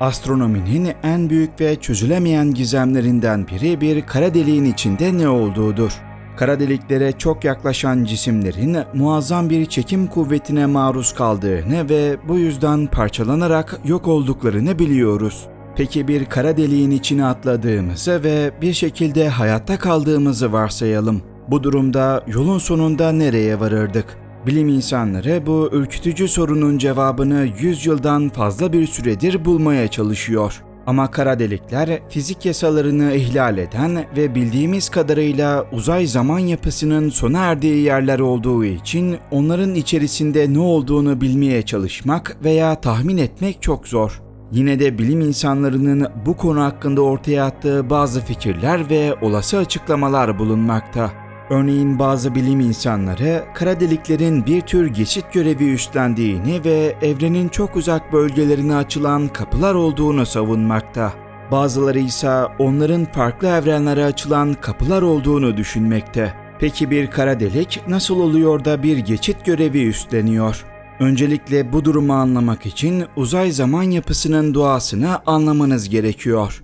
Astronominin en büyük ve çözülemeyen gizemlerinden biri bir kara deliğin içinde ne olduğudur. Kara deliklere çok yaklaşan cisimlerin muazzam bir çekim kuvvetine maruz kaldığını ve bu yüzden parçalanarak yok olduklarını biliyoruz. Peki bir kara deliğin içine atladığımızı ve bir şekilde hayatta kaldığımızı varsayalım. Bu durumda yolun sonunda nereye varırdık? Bilim insanları bu ürkütücü sorunun cevabını 100 yıldan fazla bir süredir bulmaya çalışıyor. Ama kara delikler fizik yasalarını ihlal eden ve bildiğimiz kadarıyla uzay zaman yapısının sona erdiği yerler olduğu için onların içerisinde ne olduğunu bilmeye çalışmak veya tahmin etmek çok zor. Yine de bilim insanlarının bu konu hakkında ortaya attığı bazı fikirler ve olası açıklamalar bulunmakta. Örneğin bazı bilim insanları kara deliklerin bir tür geçit görevi üstlendiğini ve evrenin çok uzak bölgelerine açılan kapılar olduğunu savunmakta. Bazıları ise onların farklı evrenlere açılan kapılar olduğunu düşünmekte. Peki bir kara delik nasıl oluyor da bir geçit görevi üstleniyor? Öncelikle bu durumu anlamak için uzay zaman yapısının doğasını anlamanız gerekiyor.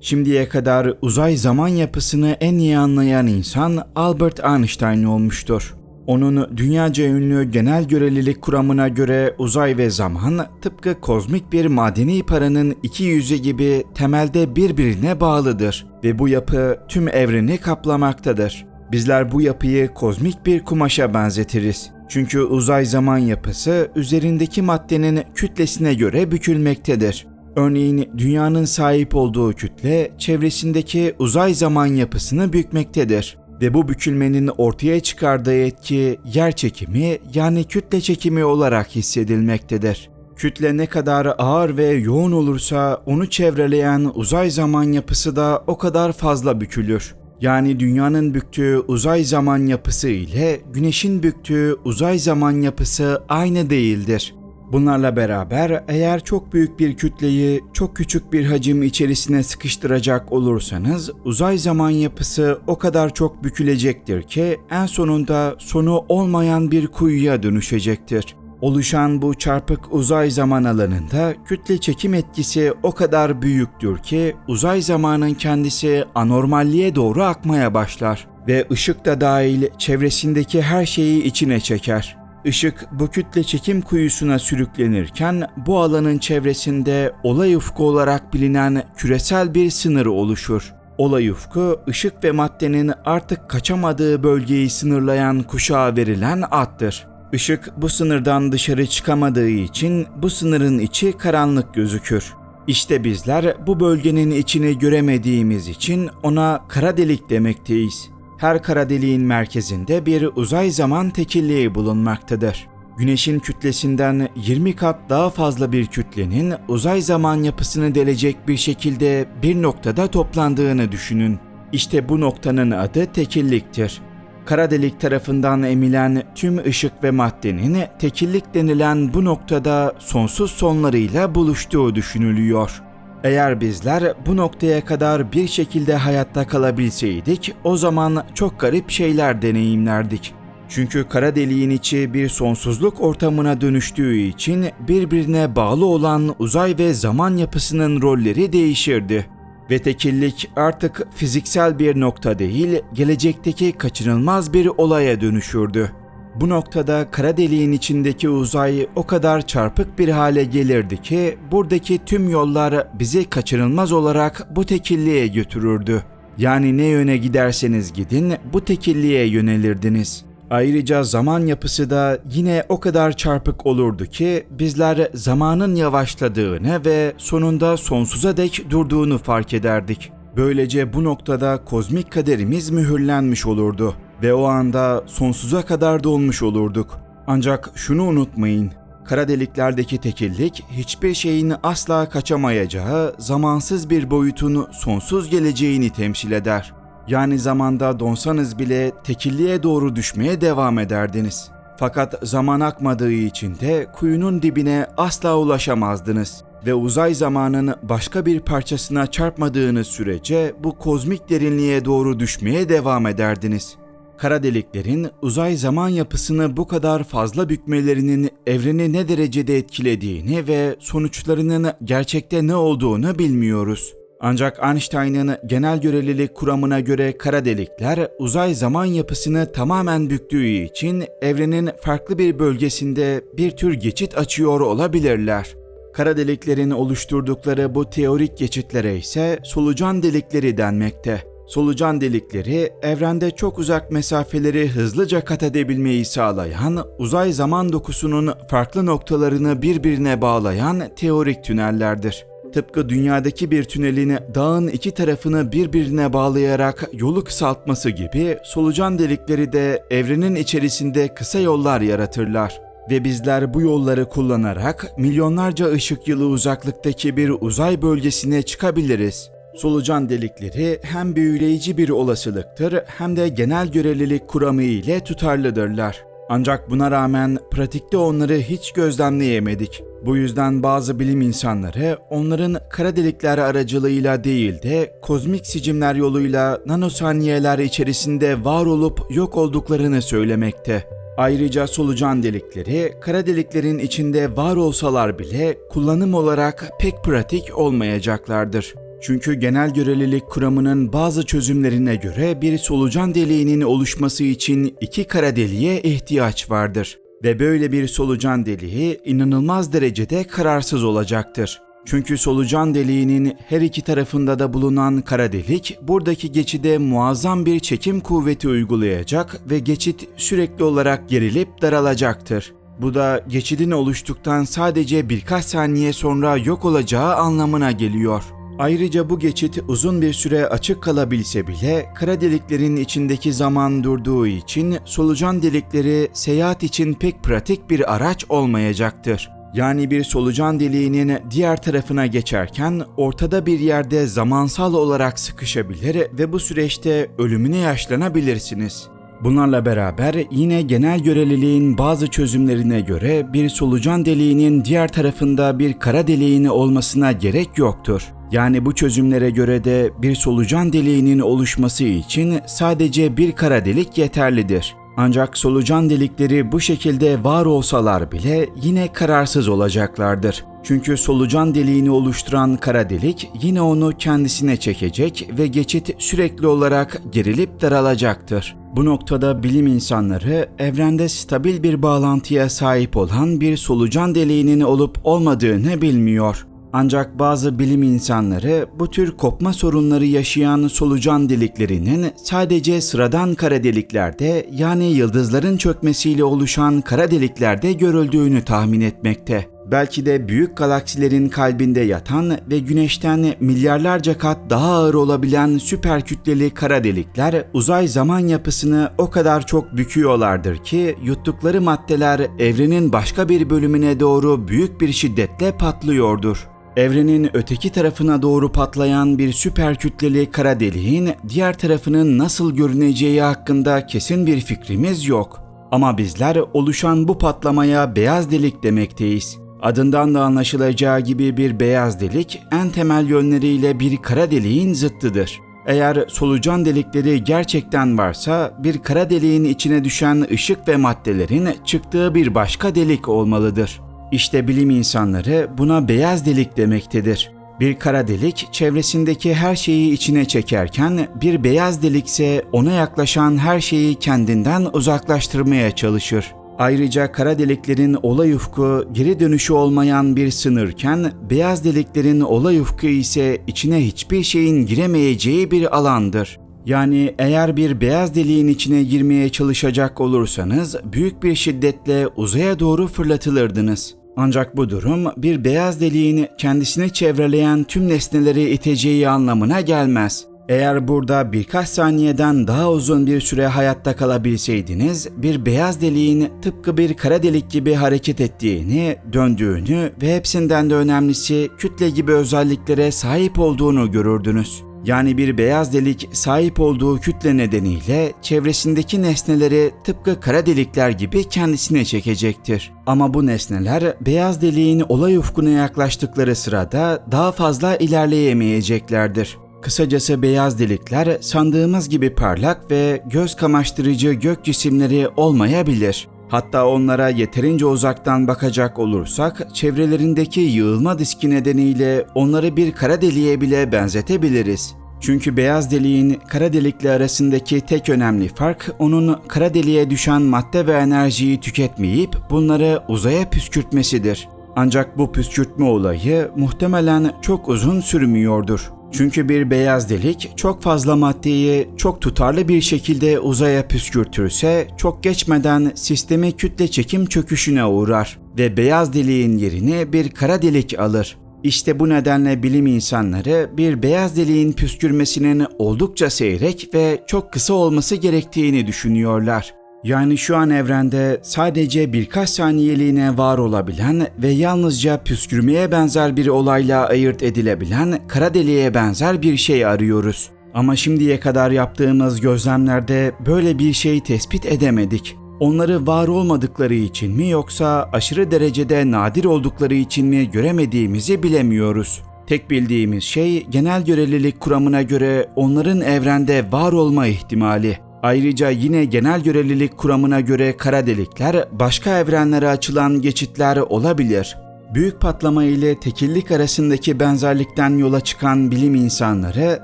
Şimdiye kadar uzay zaman yapısını en iyi anlayan insan Albert Einstein olmuştur. Onun dünyaca ünlü genel görelilik kuramına göre uzay ve zaman tıpkı kozmik bir madeni paranın iki yüzü gibi temelde birbirine bağlıdır ve bu yapı tüm evreni kaplamaktadır. Bizler bu yapıyı kozmik bir kumaşa benzetiriz. Çünkü uzay zaman yapısı üzerindeki maddenin kütlesine göre bükülmektedir. Örneğin dünyanın sahip olduğu kütle çevresindeki uzay zaman yapısını bükmektedir ve bu bükülmenin ortaya çıkardığı etki yer çekimi yani kütle çekimi olarak hissedilmektedir. Kütle ne kadar ağır ve yoğun olursa onu çevreleyen uzay zaman yapısı da o kadar fazla bükülür. Yani dünyanın büktüğü uzay zaman yapısı ile güneşin büktüğü uzay zaman yapısı aynı değildir. Bunlarla beraber eğer çok büyük bir kütleyi çok küçük bir hacim içerisine sıkıştıracak olursanız uzay zaman yapısı o kadar çok bükülecektir ki en sonunda sonu olmayan bir kuyuya dönüşecektir. Oluşan bu çarpık uzay zaman alanında kütle çekim etkisi o kadar büyüktür ki uzay zamanın kendisi anormalliğe doğru akmaya başlar ve ışık da dahil çevresindeki her şeyi içine çeker. Işık bu kütle çekim kuyusuna sürüklenirken bu alanın çevresinde olay ufku olarak bilinen küresel bir sınır oluşur. Olay ufku, ışık ve maddenin artık kaçamadığı bölgeyi sınırlayan kuşağa verilen addır. Işık bu sınırdan dışarı çıkamadığı için bu sınırın içi karanlık gözükür. İşte bizler bu bölgenin içini göremediğimiz için ona kara delik demekteyiz. Her kara deliğin merkezinde bir uzay zaman tekilliği bulunmaktadır. Güneşin kütlesinden 20 kat daha fazla bir kütlenin uzay zaman yapısını delecek bir şekilde bir noktada toplandığını düşünün. İşte bu noktanın adı tekilliktir. Kara delik tarafından emilen tüm ışık ve maddenin tekillik denilen bu noktada sonsuz sonlarıyla buluştuğu düşünülüyor. Eğer bizler bu noktaya kadar bir şekilde hayatta kalabilseydik o zaman çok garip şeyler deneyimlerdik. Çünkü kara deliğin içi bir sonsuzluk ortamına dönüştüğü için birbirine bağlı olan uzay ve zaman yapısının rolleri değişirdi. Ve tekillik artık fiziksel bir nokta değil, gelecekteki kaçınılmaz bir olaya dönüşürdü. Bu noktada kara deliğin içindeki uzay o kadar çarpık bir hale gelirdi ki buradaki tüm yollar bizi kaçınılmaz olarak bu tekilliğe götürürdü. Yani ne yöne giderseniz gidin bu tekilliğe yönelirdiniz. Ayrıca zaman yapısı da yine o kadar çarpık olurdu ki bizler zamanın yavaşladığını ve sonunda sonsuza dek durduğunu fark ederdik. Böylece bu noktada kozmik kaderimiz mühürlenmiş olurdu ve o anda sonsuza kadar dolmuş olurduk. Ancak şunu unutmayın, kara deliklerdeki tekillik hiçbir şeyin asla kaçamayacağı zamansız bir boyutun sonsuz geleceğini temsil eder. Yani zamanda donsanız bile tekilliğe doğru düşmeye devam ederdiniz. Fakat zaman akmadığı için de kuyunun dibine asla ulaşamazdınız ve uzay zamanın başka bir parçasına çarpmadığınız sürece bu kozmik derinliğe doğru düşmeye devam ederdiniz. Kara deliklerin uzay zaman yapısını bu kadar fazla bükmelerinin evreni ne derecede etkilediğini ve sonuçlarının gerçekte ne olduğunu bilmiyoruz. Ancak Einstein'ın genel görelilik kuramına göre kara delikler uzay zaman yapısını tamamen büktüğü için evrenin farklı bir bölgesinde bir tür geçit açıyor olabilirler. Kara deliklerin oluşturdukları bu teorik geçitlere ise solucan delikleri denmekte. Solucan delikleri evrende çok uzak mesafeleri hızlıca kat edebilmeyi sağlayan, uzay zaman dokusunun farklı noktalarını birbirine bağlayan teorik tünellerdir. Tıpkı dünyadaki bir tünelin dağın iki tarafını birbirine bağlayarak yolu kısaltması gibi solucan delikleri de evrenin içerisinde kısa yollar yaratırlar ve bizler bu yolları kullanarak milyonlarca ışık yılı uzaklıktaki bir uzay bölgesine çıkabiliriz. Solucan delikleri hem büyüleyici bir olasılıktır hem de genel görelilik kuramı ile tutarlıdırlar. Ancak buna rağmen pratikte onları hiç gözlemleyemedik. Bu yüzden bazı bilim insanları onların kara delikler aracılığıyla değil de kozmik sicimler yoluyla nanosaniyeler içerisinde var olup yok olduklarını söylemekte. Ayrıca solucan delikleri kara deliklerin içinde var olsalar bile kullanım olarak pek pratik olmayacaklardır. Çünkü genel görelilik kuramının bazı çözümlerine göre bir solucan deliğinin oluşması için iki kara deliğe ihtiyaç vardır. Ve böyle bir solucan deliği inanılmaz derecede kararsız olacaktır. Çünkü solucan deliğinin her iki tarafında da bulunan kara delik buradaki geçide muazzam bir çekim kuvveti uygulayacak ve geçit sürekli olarak gerilip daralacaktır. Bu da geçidin oluştuktan sadece birkaç saniye sonra yok olacağı anlamına geliyor. Ayrıca bu geçit uzun bir süre açık kalabilse bile kara deliklerin içindeki zaman durduğu için solucan delikleri seyahat için pek pratik bir araç olmayacaktır. Yani bir solucan deliğinin diğer tarafına geçerken ortada bir yerde zamansal olarak sıkışabilir ve bu süreçte ölümüne yaşlanabilirsiniz. Bunlarla beraber yine genel göreliliğin bazı çözümlerine göre bir solucan deliğinin diğer tarafında bir kara deliğin olmasına gerek yoktur. Yani bu çözümlere göre de bir solucan deliğinin oluşması için sadece bir kara delik yeterlidir. Ancak solucan delikleri bu şekilde var olsalar bile yine kararsız olacaklardır. Çünkü solucan deliğini oluşturan kara delik yine onu kendisine çekecek ve geçit sürekli olarak gerilip daralacaktır. Bu noktada bilim insanları evrende stabil bir bağlantıya sahip olan bir solucan deliğinin olup olmadığını bilmiyor. Ancak bazı bilim insanları bu tür kopma sorunları yaşayan solucan deliklerinin sadece sıradan kara deliklerde yani yıldızların çökmesiyle oluşan kara deliklerde görüldüğünü tahmin etmekte. Belki de büyük galaksilerin kalbinde yatan ve güneşten milyarlarca kat daha ağır olabilen süper kütleli kara delikler uzay zaman yapısını o kadar çok büküyorlardır ki yuttukları maddeler evrenin başka bir bölümüne doğru büyük bir şiddetle patlıyordur. Evrenin öteki tarafına doğru patlayan bir süper kütleli kara deliğin diğer tarafının nasıl görüneceği hakkında kesin bir fikrimiz yok. Ama bizler oluşan bu patlamaya beyaz delik demekteyiz. Adından da anlaşılacağı gibi bir beyaz delik en temel yönleriyle bir kara deliğin zıttıdır. Eğer solucan delikleri gerçekten varsa bir kara deliğin içine düşen ışık ve maddelerin çıktığı bir başka delik olmalıdır. İşte bilim insanları buna beyaz delik demektedir. Bir kara delik çevresindeki her şeyi içine çekerken bir beyaz delikse ona yaklaşan her şeyi kendinden uzaklaştırmaya çalışır. Ayrıca kara deliklerin olay ufku geri dönüşü olmayan bir sınırken beyaz deliklerin olay ufku ise içine hiçbir şeyin giremeyeceği bir alandır. Yani eğer bir beyaz deliğin içine girmeye çalışacak olursanız büyük bir şiddetle uzaya doğru fırlatılırdınız. Ancak bu durum bir beyaz deliğin kendisini çevreleyen tüm nesneleri iteceği anlamına gelmez. Eğer burada birkaç saniyeden daha uzun bir süre hayatta kalabilseydiniz, bir beyaz deliğin tıpkı bir kara delik gibi hareket ettiğini, döndüğünü ve hepsinden de önemlisi kütle gibi özelliklere sahip olduğunu görürdünüz. Yani bir beyaz delik sahip olduğu kütle nedeniyle çevresindeki nesneleri tıpkı kara delikler gibi kendisine çekecektir. Ama bu nesneler beyaz deliğin olay ufkuna yaklaştıkları sırada daha fazla ilerleyemeyeceklerdir. Kısacası beyaz delikler sandığımız gibi parlak ve göz kamaştırıcı gök cisimleri olmayabilir. Hatta onlara yeterince uzaktan bakacak olursak çevrelerindeki yığılma diski nedeniyle onları bir kara deliğe bile benzetebiliriz. Çünkü beyaz deliğin kara delikle arasındaki tek önemli fark onun kara deliğe düşen madde ve enerjiyi tüketmeyip bunları uzaya püskürtmesidir. Ancak bu püskürtme olayı muhtemelen çok uzun sürmüyordur. Çünkü bir beyaz delik çok fazla maddeyi çok tutarlı bir şekilde uzaya püskürtürse çok geçmeden sistemi kütle çekim çöküşüne uğrar ve beyaz deliğin yerini bir kara delik alır. İşte bu nedenle bilim insanları bir beyaz deliğin püskürmesinin oldukça seyrek ve çok kısa olması gerektiğini düşünüyorlar. Yani şu an evrende sadece birkaç saniyeliğine var olabilen ve yalnızca püskürmeye benzer bir olayla ayırt edilebilen kara deliğe benzer bir şey arıyoruz. Ama şimdiye kadar yaptığımız gözlemlerde böyle bir şey tespit edemedik. Onları var olmadıkları için mi yoksa aşırı derecede nadir oldukları için mi göremediğimizi bilemiyoruz. Tek bildiğimiz şey genel görelilik kuramına göre onların evrende var olma ihtimali. Ayrıca yine genel görelilik kuramına göre kara delikler başka evrenlere açılan geçitler olabilir. Büyük patlama ile tekillik arasındaki benzerlikten yola çıkan bilim insanları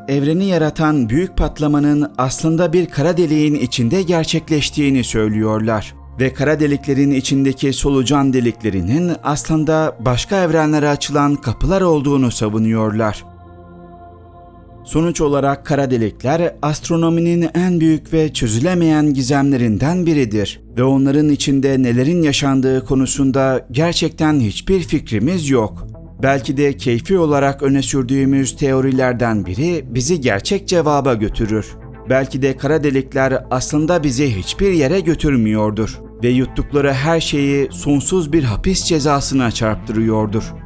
evreni yaratan büyük patlamanın aslında bir kara deliğin içinde gerçekleştiğini söylüyorlar ve kara deliklerin içindeki solucan deliklerinin aslında başka evrenlere açılan kapılar olduğunu savunuyorlar. Sonuç olarak kara delikler astronominin en büyük ve çözülemeyen gizemlerinden biridir ve onların içinde nelerin yaşandığı konusunda gerçekten hiçbir fikrimiz yok. Belki de keyfi olarak öne sürdüğümüz teorilerden biri bizi gerçek cevaba götürür. Belki de kara delikler aslında bizi hiçbir yere götürmüyordur ve yuttukları her şeyi sonsuz bir hapis cezasına çarptırıyordur.